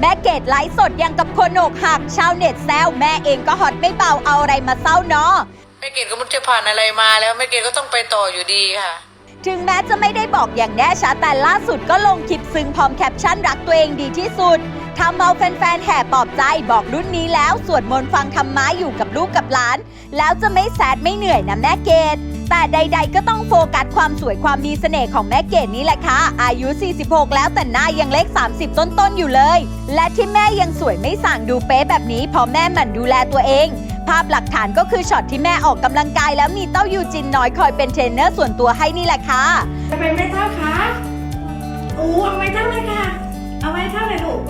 แม่เกดไลฟ์สดยังกับคนอกหัก ชาวเน็ตแซวแม่เองก็ฮอตไม่เบาเอาอะไรมาเศร้าเนาะแม่เกดก็ไมันจะผ่านอะไรมาแล้วแม่เกดก็ต้องไปต่ออยู่ดีค่ะ ถึงแม้จะไม่ได้บอกอย่างแน่ชัดแต่ล่าสุดก็ลงคลิปซึ้งพร้อมแคปชั่นรักตัวเองดีที่สุดทำเอาแฟนๆแห่ปลอบใจบอกรุ่นนี้แล้วสวดมนต์ฟังธรรมะอยู่กับลูกกับหลาน แล้วจะไม่แซดไม่เหนื่อยนะแม่เกด แต่ใด ๆ ก็ต้องโฟกัสความสวยความมีเสน่ห์ของแม่เกดนี่แหละค่ะ อายุ 46 แล้วแต่หน้ายังเล็ก 30 ต้นๆ อยู่เลย และที่แม่ยังสวยไม่สั่งดูเป๊ะแบบนี้เพราะแม่หมั่นดูแลตัวเอง ภาพหลักฐานก็คือช็อตที่แม่ออกกำลังกาย แล้วมีเต้ายูจินน้อยคอยเป็นเทรนเนอร์ส่วนตัวให้นี่แหละค่ะจะเป็นไม่เท่าคะอู้เอาไว้เท่าเลยค่ะ เอาไว้เท่าเลยลูก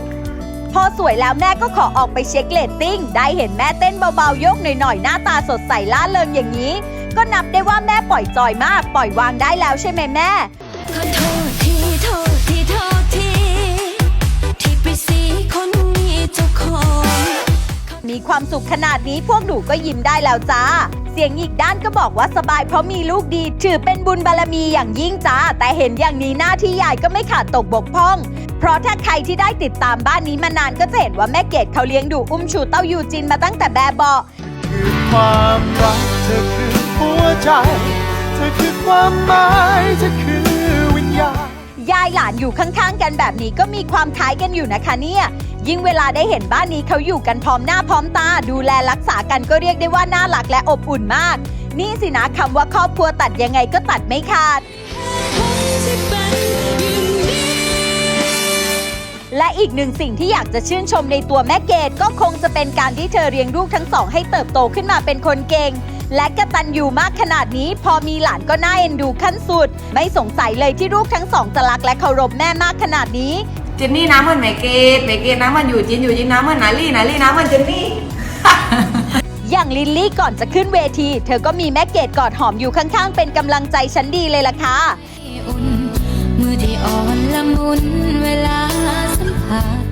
พอสวยแล้วแม่ก็ขอออกไปเช็คเลตติ้ง ได้เห็นแม่เต้นเบาๆยกหน่อยๆหน้าตาสดใสล่าเริงอย่างนี้ ก็นับได้ว่าแม่ปล่อยจอยมาก ปล่อยวางได้แล้วใช่ไหมแม่ ขอโทษทีโทษทีโทษทีที่ไปสีคนมีเจ้าของมีความสุขขนาดนี้พวกหนูก็ยิ้มได้แล้วจ้า เสียงอีกด้านก็บอกว่าสบายเพราะมีลูกดี ถือเป็นบุญบารมีอย่างยิ่งจ้า แต่เห็นอย่างนี้หน้าที่ใหญ่ก็ไม่ขาดตกบกพร่อง เพราะถ้าใครที่ได้ติดตามบ้านนี้มานานก็จะเห็นว่าแม่เกดเขาเลี้ยงดูอุ้มชูเต้ายูจินมาตั้งแต่แบบเบาะ คือความรักเธอคือ หัวใจ เธอคือความหมายเธอคือวิญญาณ ยายหลานอยู่ข้างๆ กันแบบนี้ก็มีความคล้ายกันอยู่นะคะเนี่ย ยิ่งเวลาได้เห็นบ้านนี้เขาอยู่กันพร้อมหน้าพร้อมตา ดูแลรักษากันก็เรียกได้ว่าน่ารักและอบอุ่นมาก นี่สินะคำว่าครอบครัวตัดยังไงก็ตัดไม่ขาด และอีกหนึ่งสิ่งที่อยากจะชื่นชมในตัวแม่เกดก็คงจะเป็นการที่เธอเลี้ยงลูกทั้งสองให้เติบโตขึ้นมาเป็นคนเก่ง และกระตันอยู่มากขนาดนี้ พอมีหลานก็น่าเอ็นดูขั้นสุด ไม่สงสัยเลยที่ลูกทั้งสองจะรักและเคารพแม่มากขนาดนี้ เจนนี่น้ำเหมือนแม่เกดแม่เกดน้ำเหมันอยู่จินอยู่จินน้ำเหมือนนาลี่นาลี่น้ำเหมือนเจนนี่ อย่างลิลลี่ก่อนจะขึ้นเวที เธอก็มีแม่เกดกอดหอมอยู่ข้างๆ เป็นกำลังใจชั้นดีเลยล่ะค่ะอุ่นมือที่อ่อนละมุนเวลาสัมผัส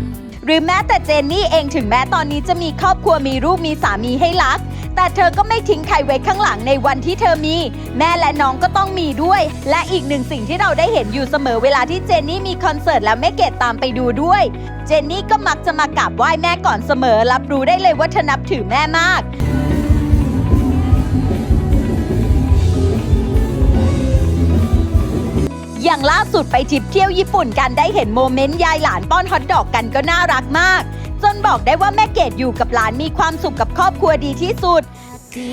หรือแม้แต่เจนนี่เองถึงแม้ตอนนี้จะมีครอบครัวมีลูกมีสามีให้รัก แต่เธอก็ไม่ทิ้งใครไว้ข้างหลังในวันที่เธอมี แม่และน้องก็ต้องมีด้วย และอีกหนึ่งสิ่งที่เราได้เห็นอยู่เสมอเวลาที่เจนนี่มีคอนเสิร์ตแล้วแม่เกดตามไปดูด้วย เจนนี่ก็มักจะมากราบไหว้แม่ก่อนเสมอ รับรู้ได้เลยว่าเธอนับถือแม่มากอย่างล่าสุดไปทริปเที่ยวญี่ปุ่นกันได้เห็นโมเมนต์ยายหลานป้อนฮอทดอกกันก็น่ารักมาก จนบอกได้ว่าแม่เกดอยู่กับหลานมีความสุขกับครอบครัวดีที่สุด ดี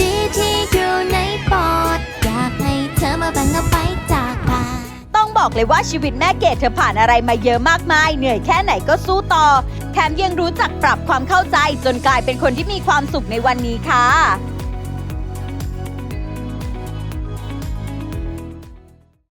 ดีที่อยู่ในปอดอยากให้เธอมาแบ่งเอาไปจากบ้านต้องบอกเลยว่าชีวิตแม่เกดเธอผ่านอะไรมาเยอะมากมาย เหนื่อยแค่ไหนก็สู้ต่อ แถมยังรู้จักปรับความเข้าใจจนกลายเป็นคนที่มีความสุขในวันนี้ค่ะ